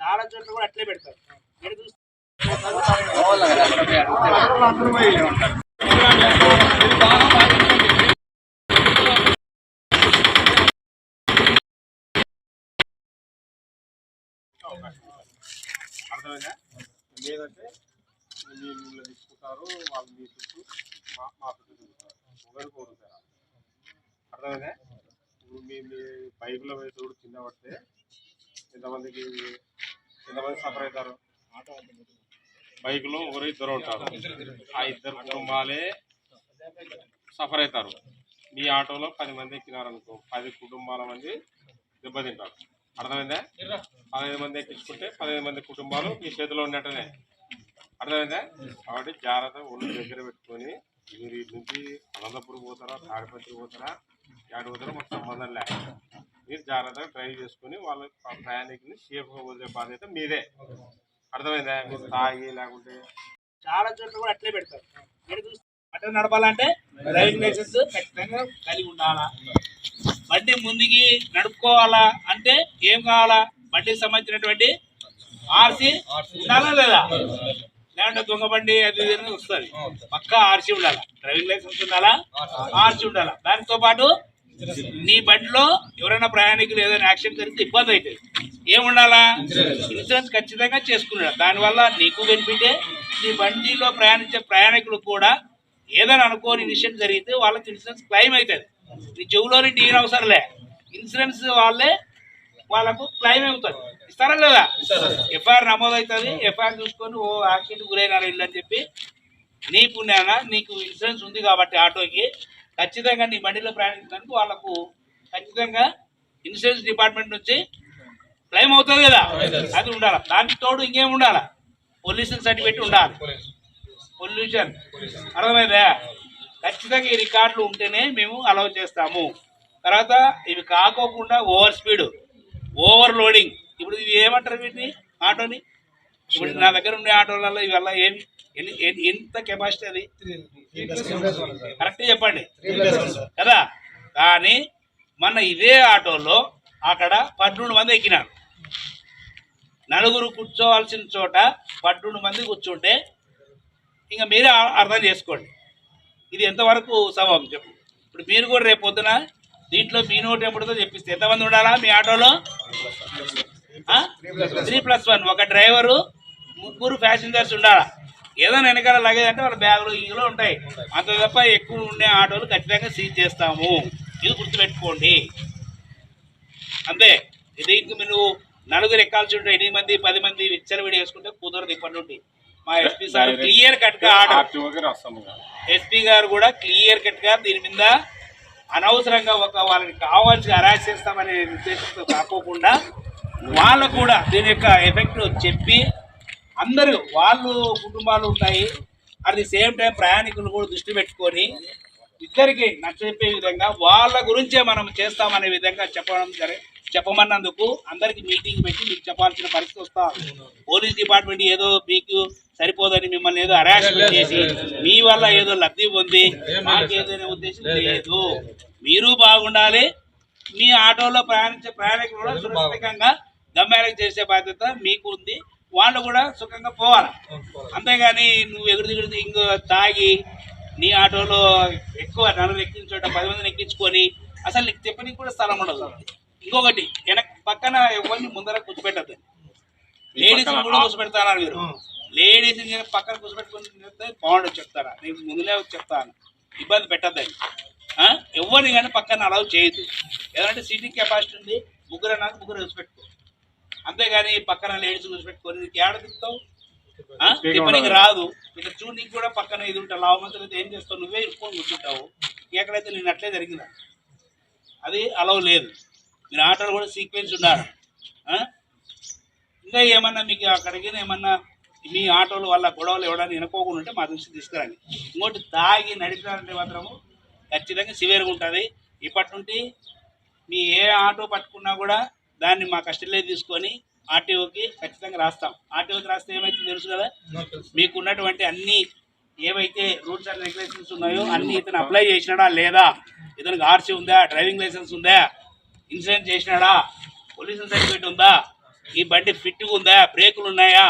చాలా చోట్ల కూడా అట్లే పెడతారు. మీరు అర్థమైందా? లేదంటే మీ నీళ్ళు తీసుకుంటారు వాళ్ళు మీ చుట్టూ మా మా చుట్టూ తిరుగుతారు. ఒకరు కోరుతారు అర్థమైందా? ఇప్పుడు మీ మీ బైక్లో పోయి చూడు చిన్న పడితే ఎంతమందికి ఎంతమంది సఫర్ అవుతారు? బైక్లో ఒకరు ఇద్దరు ఉంటారు. ఆ ఇద్దరు కుటుంబాలే సఫర్ అవుతారు. మీ ఆటోలో పది మంది ఎక్కినారనుకో పది కుటుంబాల మంది దెబ్బతింటారు. అర్థమైందా? పదహైదు మంది ఎక్కించుకుంటే పదహైదు మంది కుటుంబాలు మీ చేతిలో ఉన్నట్టునే. అర్థమైందా? కాబట్టి జాగ్రత్త ఒళ్ళు దగ్గర పెట్టుకొని మీరు ఇటు నుంచి అనంతపురం పోతారా తాడిపత్రి పోతారా యాడ పోతారా మాకు సంబంధం లేదు మీరు జాగ్రత్తగా డ్రైవ్ చేసుకొని వాళ్ళ ప్రయాణికుని సేఫ్గా వదిలే బాధ్యత మీదే. అర్థమైందా? మీరు తాగి లేకుంటే చాలా చోట్ల కూడా అట్లే పెడతారు. మీరు చూస్తే అట్లా నడపాలంటే డ్రైవింగ్ లైసెన్స్ ఖచ్చితంగా కలిగి ఉండాలా? బండి ముందుకి నడుపుకోవాలా అంటే ఏం కావాలా? బండికి సంబంధించినటువంటి ఆర్సీ ఉండాలా లేదా? లేదంటే దొంగ బండి అది వస్తుంది. పక్కా ఆర్సీ ఉండాలా? డ్రైవింగ్ లైసెన్స్ ఉండాలా? ఆర్సీ ఉండాలా? దానితో పాటు నీ బండిలో ఎవరైనా ప్రయాణికులు ఏదైనా యాక్సిడెంట్ జరిగితే ఇబ్బంది అవుతుంది. ఏముండాలా? ఇన్సూరెన్స్ ఖచ్చితంగా చేసుకున్నాడు. దానివల్ల నీకు బెనిఫిటే నీ బండిలో ప్రయాణించే ప్రయాణికులు కూడా ఏదైనా అనుకోని విషయం జరిగితే వాళ్ళకి ఇన్సూరెన్స్ క్లెయిమ్ అవుతుంది. నీ చెవులోని టీవీ అవసరంలే. ఇన్సూరెన్స్ వాళ్ళే వాళ్ళకు క్లెయిమ్ అవుతుంది ఇస్తారా లేదా? ఎఫ్ఐఆర్ నమోదు అవుతుంది ఎఫ్ఐఆర్ చూసుకొని ఓ యాక్సిడెంట్ గురైనారు ఇల్లు అని చెప్పి నీ పుణ్యాన నీకు ఇన్సూరెన్స్ ఉంది కాబట్టి ఆటోకి ఖచ్చితంగా నీ బండిలో ప్రయాణించడానికి వాళ్ళకు ఖచ్చితంగా ఇన్సూరెన్స్ డిపార్ట్మెంట్ నుంచి క్లెయిమ్ అవుతుంది కదా. అది ఉండాలి? దానికి తోడు ఇంకేం ఉండాలి? పొల్యూషన్ సర్టిఫికేట్ ఉండాలి. పొల్యూషన్. అర్థమైందా? ఖచ్చితంగా ఈ రికార్డులు ఉంటేనే మేము అలౌ చేస్తాము. తర్వాత ఇవి కాకోకుండా ఓవర్ స్పీడ్ ఓవర్ లోడింగ్. ఇప్పుడు ఇవి ఏమంటారు వీటిని? ఆటోని? ఇప్పుడు నా దగ్గర ఉండే ఆటోలలో ఇవల్ల ఏమి ఎంత కెపాసిటీ అది? కరెక్ట్ చెప్పండి. కదా? కానీ మన ఇదే ఆటోలో అక్కడ పన్నెండు మంది ఎక్కినారు. నలుగురు కూర్చోవాల్సిన చోట పన్నెండు మంది కూర్చుంటే ఇంకా మీరే అర్థం చేసుకోండి. ఇది ఎంతవరకు సబబం చెప్పు. ఇప్పుడు మీరు కూడా రేపు పొద్దున దీంట్లో మీ నోట్ ఎప్పుడుతో చెప్పిస్తే ఎంతమంది ఉండాలా మీ ఆటోలో? త్రీ ప్లస్ వన్ ఒక డ్రైవరు ముగ్గురు ప్యాసింజర్స్ ఉండాలా? ఏదైనా వెనకాల లగేజ్ అంటే వాళ్ళ బ్యాగులు ఇందులో ఉంటాయి. అంత తప్ప ఎక్కువ ఉండే ఆటోలు ఖచ్చితంగా సీజ్ చేస్తాము. ఇది గుర్తుపెట్టుకోండి. అంతే. దీనికి మీరు నలుగురు ఎక్కాల్సి ఉంటే ఎనిమిది మంది పది మంది విచ్చలవిడి వేసుకుంటే కుదరదు ఇప్పటి నుండి. మా ఎస్పీ సార్ క్లియర్ కట్గా. ఎస్పీ గారు కూడా క్లియర్ కట్గా దీని మీద అనవసరంగా ఒక వాళ్ళకి కావాల్సి అరాజ్ చేస్తామనే ఉద్దేశంతో కాకోకుండా వాళ్ళకు కూడా దీని యొక్క ఎఫెక్ట్ చెప్పి అందరూ వాళ్ళు కుటుంబాలు ఉంటాయి. అట్ ది సేమ్ టైం ప్రయాణికులు కూడా దృష్టి పెట్టుకొని ఇద్దరికి నచ్చజెప్పే విధంగా వాళ్ళ గురించే మనం చేస్తామనే విధంగా చెప్పడం జరి చెప్పమన్నందుకు అందరికి మీటింగ్ పెట్టి మీకు చెప్పాల్సిన పరిస్థితి వస్తా. పోలీస్ డిపార్ట్మెంట్ ఏదో మీకు సరిపోదని మిమ్మల్ని ఏదో హరాస్మెంట్ చేసి మీ వల్ల ఏదో లబ్ధి పొంది మాకు ఏదైనా ఉద్దేశం లేదు. మీరు బాగుండాలి. మీ ఆటోలో ప్రయాణించే ప్రయాణికులు కూడా సురక్షితంగా గమ్యాలకు చేసే బాధ్యత మీకు ఉంది వాళ్ళు కూడా సుఖంగా పోవాలి. అంతేగాని నువ్వు ఎగురు దిగుడు ఇంకో తాగి నీ ఆటోలో ఎక్కువ నలుగురు ఎక్కించోట పది మందిని ఎక్కించుకొని అసలు నీకు చెప్పనీకి కూడా స్థలం ఉండదు. ఇంకొకటి వెనక పక్కన ఎవరిని ముందర కూర్చోబెట్టద్దు. లేడీస్ కూడా కూర్చోబెడతారు మీరు? లేడీస్ పక్కన కూర్చోబెట్టుకుని బాగుండదు చెప్తారా? నేను ముందులే చెప్తాను. ఇబ్బంది పెట్టద్దని ఎవరిని కానీ పక్కన అలౌ చేయొద్దు. ఏదంటే సీటింగ్ కెపాసిటీ ఉంది? ముగ్గురు అన్నారు ముగ్గురు కూర్చోబెట్టుకో. అంతేగాని పక్కన లేడీస్ కూర్చోబెట్టుకొని నీకు ఏడ తిప్పుతావు? ఆ? తిప్పనీకి రాదు. ఇట్లా చూడనీకి కూడా పక్కన ఇది ఉంటావు లావమంతులు అయితే ఏం చేస్తావు? నువ్వే ఇరుక్కొని కూర్చుంటావు. ఎక్కడైతే నేను అట్లే జరిగిందా? అది అలవ్ లేదు. మీరు ఆటోలు కూడా సీక్వెన్స్ ఉండాలి. ఆ? ఇంకా ఏమన్నా మీకు అక్కడికి ఏమన్నా మీ ఆటోల వల్ల గొడవలు ఇవ్వడానికి వినుకోకుండా ఉంటే మా దృష్టి తీసుకురండి. ఇంకోటి తాగి నడిపారంటే మాత్రము ఖచ్చితంగా సివియర్గా ఉంటుంది. ఇప్పటి నుండి మీ ఏ ఆటో పట్టుకున్నా కూడా దాన్ని మా కస్టడీలో తీసుకొని ఆర్టీఓకి ఖచ్చితంగా రాస్తాం. ఆర్టీఓకి రాస్తే ఏమైతే తెలుసు కదా? మీకు ఉన్నటువంటి అన్ని ఏవైతే రూల్స్ అండ్ రెగ్యులేషన్స్ ఉన్నాయో అన్ని ఇతను అప్లై చేసినాడా లేదా? ఇతనికి ఆర్సీ ఉందా? డ్రైవింగ్ లైసెన్స్ ఉందా? ఇన్సూరెన్స్ చేసినాడా? పొల్యూషన్ సర్టిఫికేట్ ఉందా? ఈ బండి ఫిట్గా ఉందా? బ్రేకులు ఉన్నాయా?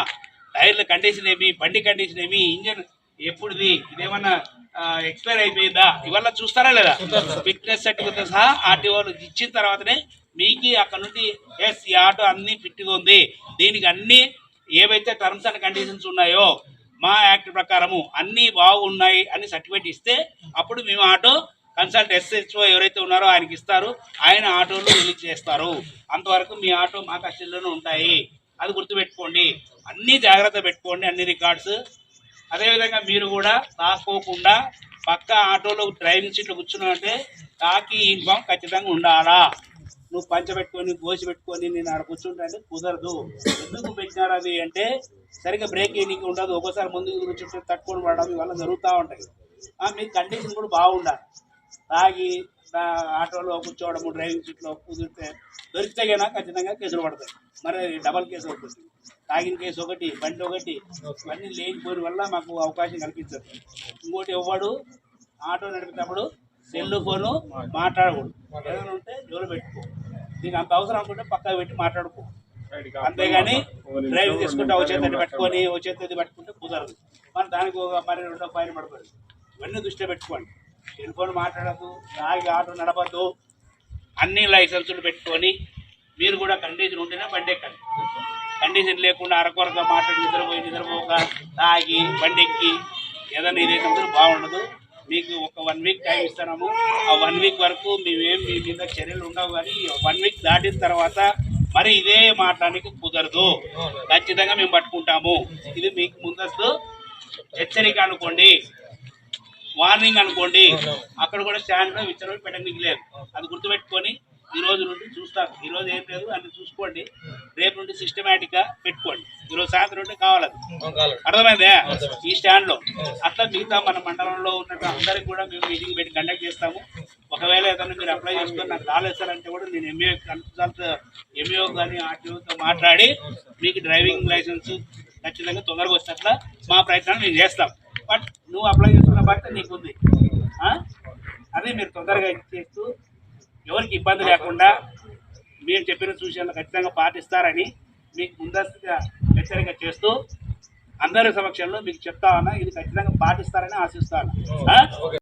టైర్ల కండిషన్ ఏమి? బండి కండిషన్ ఏమి? ఇంజన్ ఎప్పుడుది? ఇదేమన్నా ఎక్స్పైర్ అయిపోయిందా? ఇవల్ల చూస్తారా లేదా? ఫిట్నెస్ సర్టిఫికేట్ సహా ఆర్టీఓలు ఇచ్చిన తర్వాతనే మీకు అక్కడ నుండి ఎస్ ఈ ఆటో అన్నీ ఫిట్గా ఉంది. దీనికి అన్ని ఏవైతే టర్మ్స్ అండ్ కండిషన్స్ ఉన్నాయో మా యాక్ట్ ప్రకారము అన్నీ బాగున్నాయి అని సర్టిఫికేట్ ఇస్తే అప్పుడు మేము ఆటో కన్సల్ట్ ఎస్హెచ్ఓ ఎవరైతే ఉన్నారో ఆయనకి ఇస్తారు. ఆయన ఆటోలు రిలీజ్ చేస్తారు. అంతవరకు మీ ఆటో మా కస్టడీలోనే ఉంటాయి. అది గుర్తుపెట్టుకోండి. అన్నీ జాగ్రత్త పెట్టుకోండి అన్ని రికార్డ్స్ అదేవిధంగా మీరు కూడా తాకోకుండా పక్క ఆటోలో డ్రైవింగ్ సీట్లో కూర్చున్నారంటే తాకి యూనిఫామ్ ఖచ్చితంగా ఉండాలా? నువ్వు పంచ పెట్టుకొని గోసి పెట్టుకొని నేను ఆడ కూర్చుంటాను కుదరదు. ఎందుకు పెట్టినారు అది అంటే సరిగ్గా బ్రేక్ వేయడానికి ఉండదు. ఒక్కోసారి ముందుకు కూర్చుంటే తట్టుకొని పడడం ఇవల్ల జరుగుతూ ఉంటాయి. మీ కండిషన్ కూడా బాగుండాలి. తాగి ఆటోలో కూర్చోవడము డ్రైవింగ్ సీట్లో కుదిరితే దొరికితే కన్నా ఖచ్చితంగా కేసులు పడతాయి. మరి డబల్ కేసు అవుతుంది. తాగిన కేసు ఒకటి బండి ఒకటి ఇవన్నీ లేనిపోయిన వల్ల మాకు అవకాశం కల్పించదు ఇంకోటి ఎవ్వడు ఆటో నడిపేటప్పుడు సెల్ ఫోను మాట్లాడకూడదు. ఏదైనా ఉంటే జోలు పెట్టుకో. నీకు అంత అవసరం అనుకుంటే పక్కకు పెట్టి మాట్లాడుకో. అంతేగాని డ్రైవింగ్ చేసుకుంటే ఓ చేతి పట్టుకొని ఓ చేతి పట్టుకుంటే కుదరదు. మరి దానికి ఒక మరి రెండో ఫైన్ పడుతుంది ఇవన్నీ దృష్టిలో పెట్టుకోండి. సెల్ ఫోన్ మాట్లాడద్దు తాగి ఆటో నడపద్దు. అన్ని లైసెన్సులు పెట్టుకొని మీరు కూడా కండిషన్ ఉంటేనే బండి ఎక్కండి. కండిషన్ లేకుండా అరకొరగా మాట్లాడి నిద్రపోయి నిద్రపోక తాగి బండి ఎక్కి ఏదైనా ఇదైతే బాగుండదు. మీకు ఒక వన్ వీక్ టైం ఇస్తున్నాము ఆ వన్ వీక్ వరకు మేమేం మీ మీద చర్యలు ఉండవు కానీ వన్ వీక్ దాటిన తర్వాత మరి ఇదే మాట్లాడడానికి కుదరదు. ఖచ్చితంగా మేము పట్టుకుంటాము. ఇది మీకు ముందస్తు హెచ్చరిక అనుకోండి. వార్నింగ్ అనుకోండి. అక్కడ కూడా స్టాండ్లో లో విచ్చలవిడి పెట్టడానికి లేదు. అది గుర్తుపెట్టుకొని ఈ రోజు నుండి చూస్తాం ఈ రోజు ఏం లేదు అది చూసుకోండి. రేపు నుండి సిస్టమేటిక్గా పెట్టుకోండి. ఈ రోజు సాయంత్రం నుండి కావాలి. అర్థమైందే? ఈ స్టాండ్లో అట్లా మిగతా మన మండలంలో ఉన్న అందరికి కూడా మేము మీటింగ్ పెట్టి కండక్ట్ చేస్తాము. ఒకవేళ ఏదైనా మీరు అప్లై చేసుకొని నాకు కాల్ వేస్తారంటే కూడా నేను ఎంఏ కన్సల్ట్ ఎంఏఓ కానీ ఆర్టీఓతో మాట్లాడి మీకు డ్రైవింగ్ లైసెన్స్ ఖచ్చితంగా తొందరగా వచ్చేట్లా మా ప్రయత్నం మేము చేస్తాం. బట్ నువ్వు అప్లై చేసుకున్న బాధ్యత నీకుంది. ఆ? అదే మీరు తొందరగా చేస్తూ ఎవరికి ఇబ్బంది లేకుండా మీరు చెప్పిన సూచనలు ఖచ్చితంగా పాటిస్తారని మీకు ముందస్తుగా హెచ్చరిక చేస్తూ అందరి సమక్షంలో మీకు చెప్తా ఉన్నా ఇది ఖచ్చితంగా పాటిస్తారని ఆశిస్తాను?